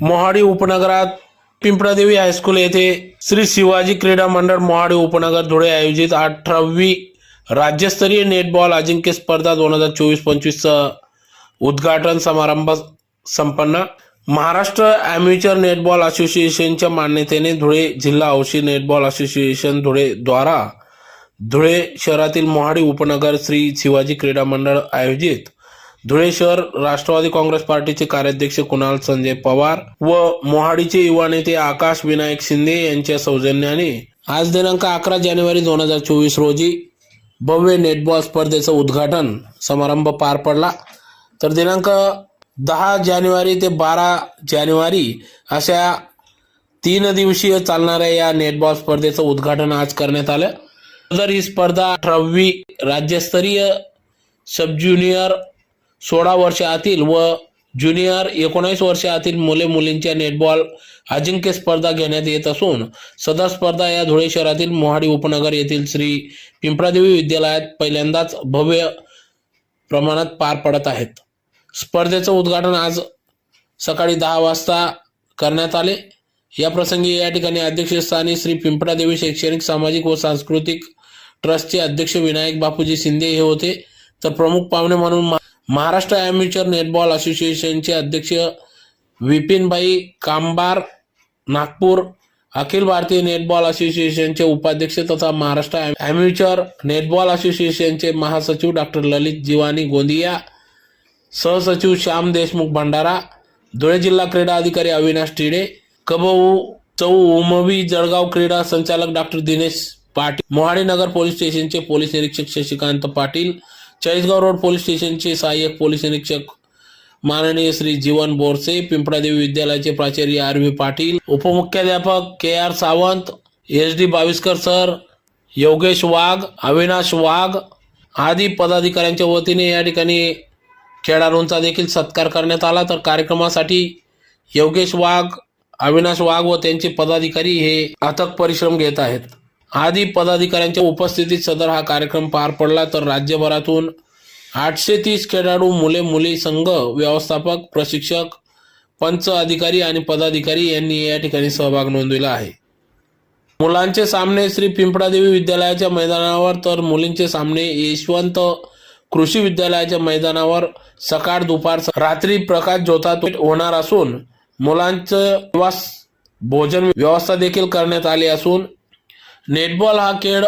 मोहाडी उपनगरात पिंपळादेवी हायस्कूल येथे श्री शिवाजी क्रीडा मंडळ मोहाडी उपनगर धुळे आयोजित अठरावी राज्यस्तरीय नेटबॉल अजिंक्य स्पर्धा दोन हजार चोवीस पंचवीसचं उद्घाटन समारंभ संपन्न. महाराष्ट्र ॲम्युचर नेटबॉल असोसिएशनच्या मान्यतेने धुळे जिल्हा हौशी नेटबॉल असोसिएशन धुळे द्वारा धुळे शहरातील मोहाडी उपनगर श्री शिवाजी क्रीडा मंडळ आयोजित धुळे शहर राष्ट्रवादी काँग्रेस पार्टीचे कार्याध्यक्ष कुणाल संजय पवार व मोहाडीचे युवा नेते आकाश विनायक शिंदे यांच्या सौजन्याने आज दिनांक अकरा जानेवारी दोन हजार चोवीस रोजी भव्य नेटबॉल स्पर्धेचं उद्घाटन समारंभ पार पडला. तर दिनांक दहा जानेवारी ते बारा जानेवारी अशा तीन दिवसीय चालणाऱ्या या नेटबॉल स्पर्धेचं उद्घाटन आज करण्यात आलं. तर ही स्पर्धा अठरावी राज्यस्तरीय सब ज्युनियर सोळा वर्ष आतील व ज्युनियर एकोणीस वर्ष आतील मुले मुलींच्या नेटबॉल अजिंक्य स्पर्धा घेण्यात येत असून सदर स्पर्धा या धुळे शहरातील मोहाडी उपनगर येथील श्री पिंपळादेवी विद्यालयात पहिल्यांदाच भव्य प्रमाणात पार पडत आहेत. स्पर्धेचं उद्घाटन आज सकाळी दहा वाजता करण्यात आले. या प्रसंगी या ठिकाणी अध्यक्षस्थानी श्री पिंपळादेवी शैक्षणिक सामाजिक व सांस्कृतिक ट्रस्टचे अध्यक्ष विनायक बापूजी शिंदे हे होते. तर प्रमुख पाहुणे म्हणून महा- महाराष्ट्र ॲम्युचर नेटबॉल असोसिएशनचे अध्यक्ष विपिनभाई कांबार नागपूर अखिल भारतीय नेटबॉल असोसिएशनचे उपाध्यक्ष तथा महाराष्ट्र ॲम्युचर नेटबॉल असोसिएशनचे महासचिव डॉक्टर ललित जिवानी गोंदिया सहसचिव श्याम देशमुख भंडारा धुळे जिल्हा क्रीडा अधिकारी अविनाश टिडे कबऊ चौ उमवी जळगाव क्रीडा संचालक डॉक्टर दिनेश पाटील मोहाडी नगर पोलीस स्टेशनचे पोलीस निरीक्षक शशिकांत पाटील चाळीसगाव रोड पोलीस स्टेशनचे सहाय्यक पोलीस निरीक्षक माननीय श्री जीवन बोरसे पिंपळादेवी विद्यालयाचे प्राचार्य R V Patil उपमुख्याध्यापक K R Sawant S D Baviskar sir Yogesh Wagh Avinash Wagh आदी पदाधिकाऱ्यांच्या वतीने या ठिकाणी खेळाडूंचा देखील सत्कार करण्यात आला. तर कार्यक्रमासाठी योगेश वाघ अविनाश वाघ व त्यांचे पदाधिकारी हे अथक परिश्रम घेत आहेत. आदी पदाधिकाऱ्यांच्या उपस्थितीत सदर हा कार्यक्रम पार पडला तर राज्यभरातून आठशे तीस खेळाडू मुले मुली संघ व्यवस्थापक प्रशिक्षक पंच अधिकारी आणि पदाधिकारी यांनी या ठिकाणी सहभाग नोंदविला आहे. मुलांचे सामने श्री पिंपळादेवी विद्यालयाच्या मैदानावर तर मुलींचे सामने यशवंत कृषी विद्यालयाच्या मैदानावर सकाळ दुपार रात्री प्रकाश ज्योतात होणार असून मुलांचं भोजन व्यवस्था देखील करण्यात आली असून नेटबॉल हा खेळ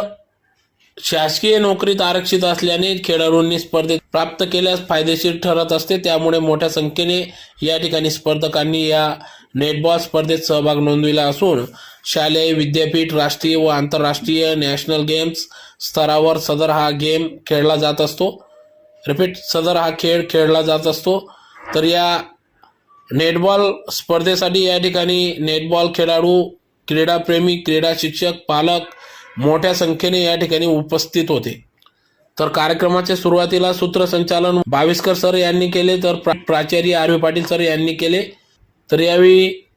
शासकीय नोकरीत आरक्षित असल्याने खेळाडूंनी स्पर्धेत प्राप्त केल्यास फायदेशीर ठरत असते. त्यामुळे मोठ्या संख्येने या ठिकाणी स्पर्धकांनी या नेटबॉल स्पर्धेत सहभाग नोंदविला असून शालेय विद्यापीठ राष्ट्रीय व आंतरराष्ट्रीय नॅशनल गेम्स स्तरावर सदर हा गेम खेळला जात असतो. रिपीट सदर हा खेळ खेळला जात असतो. तर या नेटबॉल स्पर्धेसाठी या ठिकाणी नेटबॉल खेळाडू क्रीडाप्रेमी क्रीडा शिक्षक पालक मोठ्या संख्येने या ठिकाणी उपस्थित होते. तर कार्यक्रमाच्या सुरुवातीला सूत्रसंचालन बाविस्कर सर यांनी केले तर प्रा प्राचार्य आर. पाटील सर यांनी केले. तर यावेळी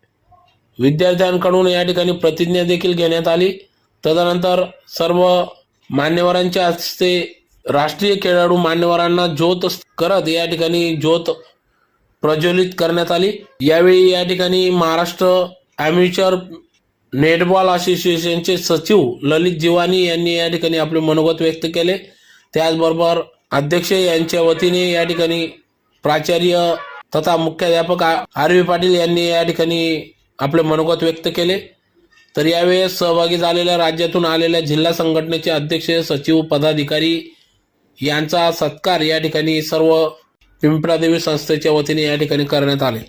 विद्यार्थ्यांकडून या ठिकाणी प्रतिज्ञा देखील घेण्यात आली. तदनंतर सर्व मान्यवरांच्या हस्ते राष्ट्रीय खेळाडू मान्यवरांना ज्योत करत या ठिकाणी ज्योत प्रज्वलित करण्यात आली. यावेळी या ठिकाणी महाराष्ट्र ॲम्युचर नेटबॉल असोसिएशनचे सचिव ललित जिवानी यांनी या ठिकाणी आपले मनोगत व्यक्त केले. त्याचबरोबर अध्यक्ष यांच्या वतीने या ठिकाणी प्राचार्य तथा मुख्याध्यापक आर व्ही पाटील यांनी या ठिकाणी आपले मनोगत व्यक्त केले. तर यावेळेस सहभागी झालेल्या राज्यातून आलेल्या जिल्हा संघटनेचे अध्यक्ष सचिव पदाधिकारी यांचा सत्कार या ठिकाणी सर्व पिंपळादेवी संस्थेच्या वतीने या ठिकाणी करण्यात आले.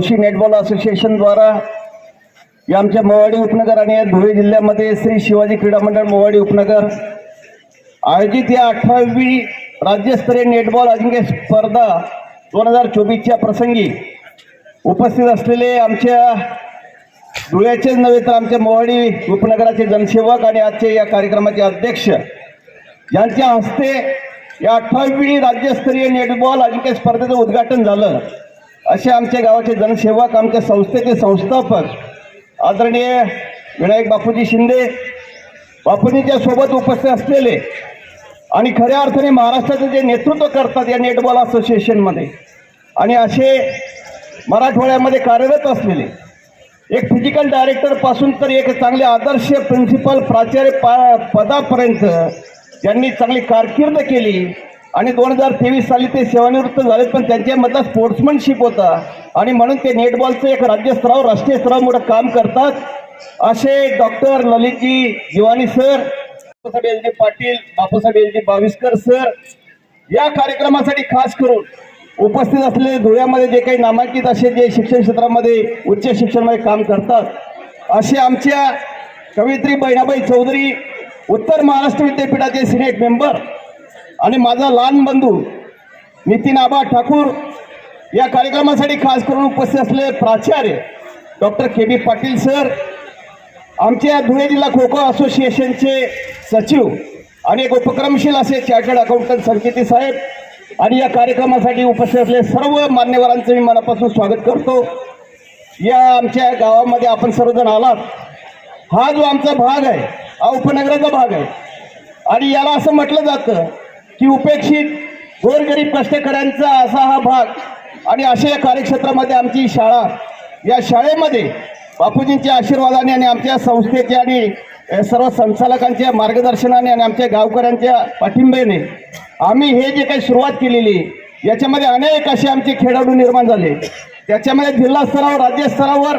मला नेटबॉल असोसिएशन द्वारा या आमच्या मोवाडी उपनगर आणि धुळे जिल्ह्यामध्ये श्री शिवाजी क्रीडा मंडळ मोवाडी उपनगर आयोजित या अठरावी राज्यस्तरीय नेटबॉल अजिंक्य स्पर्धा दोन हजार चोवीसच्या प्रसंगी उपस्थित असलेले आमच्या धुळ्याचेच नव्हे तर आमच्या मोवाडी उपनगराचे जनसेवक आणि आजचे या कार्यक्रमाचे अध्यक्ष यांच्या हस्ते या अठरावी राज्यस्तरीय नेटबॉल अजिंक्य स्पर्धेचं उद्घाटन झालं. असे आमच्या गावाचे जनसेवक आमच्या संस्थेचे संस्थापक आदरणीय विनायक बापूजी शिंदे बापूजीच्या सोबत उपस्थित असलेले आणि खऱ्या अर्थाने महाराष्ट्राचं जे नेतृत्व करतात या नेटबॉल असोसिएशनमध्ये आणि असे मराठवाड्यामध्ये कार्यरत असलेले एक फिजिकल डायरेक्टरपासून तर एक चांगले आदर्श प्रिन्सिपल प्राचार्य पा पदापर्यंत ज्यांनी चांगली कारकीर्द केली आणि दोन हजार तेवीस साली ते सेवानिवृत्त झाले पण त्यांच्यामधला स्पोर्ट्समनशिप होता. आणि म्हणून ते नेटबॉलचं एक राज्यस्तराव राष्ट्रीय स्तरावर मोठं काम करतात. असे doctor Lalitji Jiwani sir Bapusaheb L G Patil Bapusaheb L G Baviskar sir या कार्यक्रमासाठी खास करून उपस्थित असलेले धुळ्यामध्ये जे काही नामांकित असे जे शिक्षण क्षेत्रामध्ये उच्च शिक्षणामध्ये काम करतात असे आमच्या कवित्री बहिणाबाई चौधरी उत्तर महाराष्ट्र विद्यापीठाचे सिनेट मेंबर आणि माझा लहान बंधू नितीन आबा ठाकूर या कार्यक्रमासाठी खास करून उपस्थित असलेले प्राचार्य doctor K B Patil sir आमच्या धुळे जिल्हा खो खो असोसिएशनचे सचिव आणि एक उपक्रमशील असे चार्टर्ड अकाउंटंट संकेती साहेब आणि या कार्यक्रमासाठी उपस्थित असलेले सर्व मान्यवरांचं मी मनापासून स्वागत करतो. या आमच्या गावामध्ये आपण सर्वजण आलात. हा जो आमचा भाग आहे हा उपनगराचा भाग आहे. आणि याला असं म्हटलं जातं की उपेक्षित गोरगरीब कष्टकऱ्यांचा असा हा भाग आणि अशा या कार्यक्षेत्रामध्ये आमची शाळा या शाळेमध्ये बापूजींच्या आशीर्वादाने आणि आमच्या संस्थेच्या आणि सर्व संचालकांच्या मार्गदर्शनाने आणि आमच्या गावकऱ्यांच्या पाठिंब्याने आम्ही हे जे काही सुरुवात केलेली याच्यामध्ये अनेक असे आमचे खेळाडू निर्माण झाले. त्याच्यामध्ये जिल्हा स्तरावर राज्य स्तरावर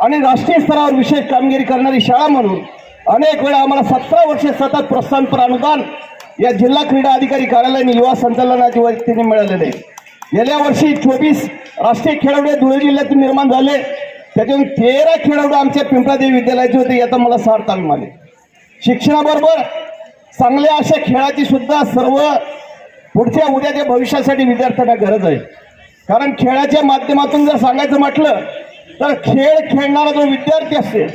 आणि राष्ट्रीय स्तरावर विशेष कामगिरी करणारी शाळा म्हणून अनेक वेळा आम्हाला सतरा वर्षे सतत प्रोत्साहनपर अनुदान या जिल्हा क्रीडा अधिकारी कार्यालयाने युवा संचालनाच्या वतीने मिळालेले आहे. गेल्या वर्षी चोवीस राष्ट्रीय खेळाडू धुळे जिल्ह्यातून निर्माण झाले. त्याच्यातून तेरा खेळाडू आमच्या पिंपळादेवी विद्यालयाचे होते याचा मला सार्थ अभिमान आहे शिक्षणाबरोबर चांगल्या अशा खेळाची सुद्धा सर्व पुढच्या उद्याच्या भविष्यासाठी विद्यार्थ्यांना गरज आहे. कारण खेळाच्या माध्यमातून जर सांगायचं म्हटलं तर खेळ खेळणारा जो विद्यार्थी असेल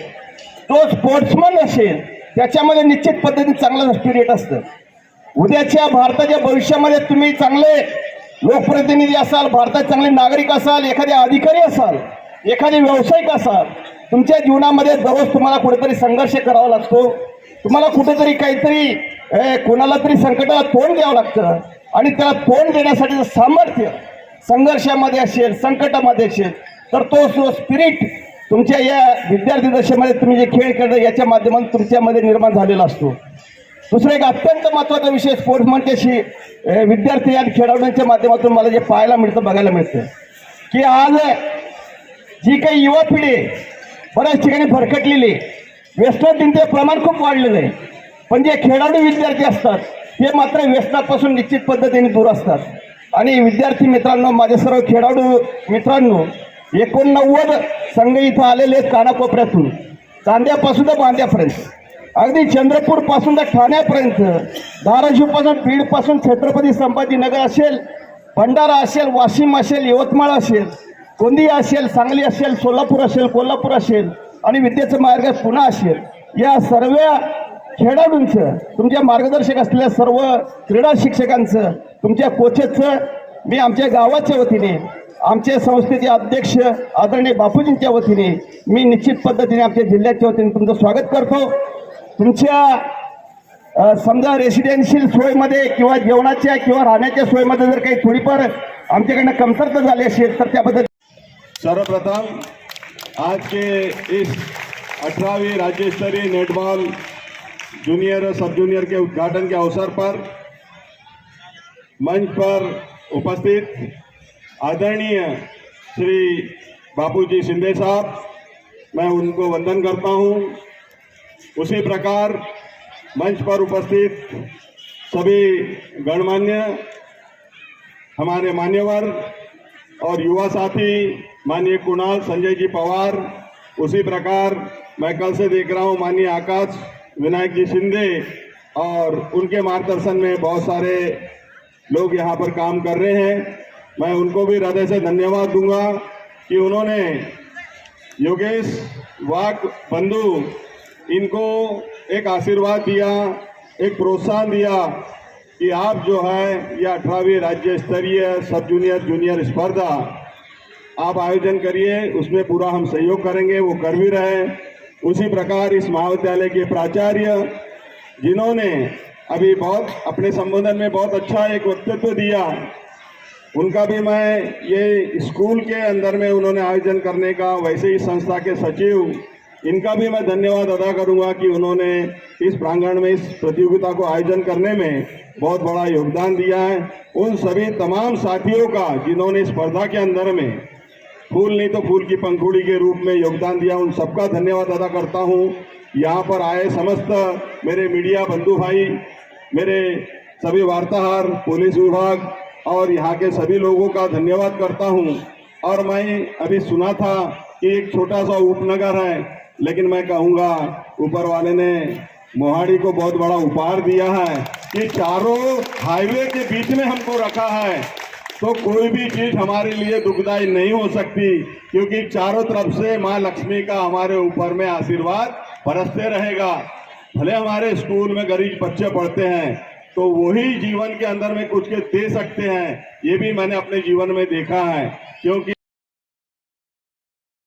तो स्पोर्ट्समन असेल त्याच्यामध्ये निश्चित पद्धतीने चांगलं स्पिरिट असतं. उद्याच्या भारताच्या भविष्यामध्ये तुम्ही चांगले लोकप्रतिनिधी असाल भारताचे चांगले नागरिक असाल एखादे अधिकारी असाल एखादे व्यावसायिक असाल तुमच्या जीवनामध्ये दररोज तुम्हाला कुठेतरी संघर्ष करावा लागतो. तुम्हाला कुठेतरी काहीतरी कोणाला तरी संकटाला तोंड द्यावं लागतं आणि त्याला तोंड देण्यासाठी सामर्थ्य संघर्षामध्ये असेल संकटामध्ये असेल तर तो जो स्पिरिट तुमच्या या विद्यार्थी दशेमध्ये तुम्ही जे खेळ खेळता याच्या माध्यमातून तुमच्यामध्ये निर्माण झालेला असतो. दुसरा एक अत्यंत महत्त्वाचा विषय स्पोर्ट्स म्हणजे विद्यार्थी आणि खेळाडूंच्या माध्यमातून मला जे पाहायला मिळतं बघायला मिळतं. की आज जी काही युवा पिढी बऱ्याच ठिकाणी भरकटलेली आहे. व्यसनाधीनतेचं प्रमाण खूप वाढलेलं आहे. पण जे खेळाडू विद्यार्थी असतात ते मात्र व्यसनापासून निश्चित पद्धतीने दूर असतात. आणि विद्यार्थी मित्रांनो माझे सर्व खेळाडू मित्रांनो एकोणनव्वद संघ इथं आलेले आहेत कानाकोपऱ्यातून. चांद्यापासून तर बांद्यापर्यंत. अगदी चंद्रपूरपासून तर ठाण्यापर्यंत. धाराशिवपासून बीडपासून छत्रपती संभाजीनगर असेल भंडारा असेल वाशिम असेल यवतमाळ असेल गोंदिया असेल सांगली असेल सोलापूर असेल कोल्हापूर असेल आणि विद्येचं मार्ग पुन्हा असेल. या सर्व खेळाडूंचं तुमच्या मार्गदर्शक असलेल्या सर्व क्रीडा शिक्षकांचं तुमच्या कोचेसचं मी आमच्या गावाच्या वतीने आमच्या संस्थेचे अध्यक्ष आदरणीय बापूजींच्या वतीने मी निश्चित पद्धतीने आमच्या जिल्ह्याच्या वतीने तुमचं स्वागत करतो. तुमच्या समजा रेसिडेन्शियल सोयमध्ये किंवा जेवणाच्या किंवा राहण्याच्या सोयमध्ये जर काही थोडीफार आमच्याकडनं कमतरता झाली असेल तर त्याबद्दल सर्वप्रथम आज के इस अठारहवीं राज्य स्तरीय नेटबॉल जूनियर और सब जूनियर के उद्घाटन के अवसर पर मंच पर उपस्थित आदरणीय श्री बापूजी शिंदे साहब मैं उनको वंदन करता हूं। उसी प्रकार मंच पर उपस्थित सभी गणमान्य, हमारे मान्यवर और युवा साथी, माननीय कुणाल संजय जी पवार, उसी प्रकार मैं कल से देख रहा हूँ माननीय आकाश विनायक जी शिंदे और उनके मार्गदर्शन में बहुत सारे लोग यहाँ पर काम कर रहे हैं। मैं उनको भी हृदय से धन्यवाद दूँगा कि उन्होंने योगेश वाक बंधु इनको एक आशीर्वाद दिया, एक प्रोत्साहन दिया कि आप जो है यह अठारहवीं राज्य स्तरीय सब जूनियर जूनियर स्पर्धा आप आयोजन करिए, उसमें पूरा हम सहयोग करेंगे, वो कर भी रहे उसी प्रकार इस महाविद्यालय के प्राचार्य जिन्होंने अभी बहुत, अपने संबोधन में बहुत अच्छा एक वक्तव्य दिया, उनका भी मैं ये स्कूल के अंदर में उन्होंने आयोजन करने का, वैसे ही संस्था के सचिव इनका भी मैं धन्यवाद अदा करूँगा कि उन्होंने इस प्रांगण में इस प्रतियोगिता को आयोजन करने में बहुत बड़ा योगदान दिया है। उन सभी तमाम साथियों का जिन्होंने स्पर्धा के अंदर में फूल नहीं तो फूल की पंखुड़ी के रूप में योगदान दिया, उन सबका धन्यवाद अदा करता हूँ। यहाँ पर आए समस्त मेरे मीडिया बंधु भाई, मेरे सभी वार्ताहार, पुलिस विभाग और यहाँ के सभी लोगों का धन्यवाद करता हूँ। और मैं अभी सुना था कि एक छोटा सा उपनगर है लेकिन मैं कहूँगा, ऊपर वाले ने मोहाड़ी को बहुत बड़ा उपहार दिया है कि चारों हाईवे के बीच में हमको रखा है। तो कोई भी चीज़ हमारे लिए दुखदाई नहीं हो सकती, क्योंकि चारों तरफ़ से माँ लक्ष्मी का हमारे ऊपर में आशीर्वाद बरसते रहेगा। भले हमारे स्कूल में गरीब बच्चे पढ़ते हैं तो वही जीवन के अंदर में कुछ के दे सकते हैं, ये भी मैंने अपने जीवन में देखा है, क्योंकि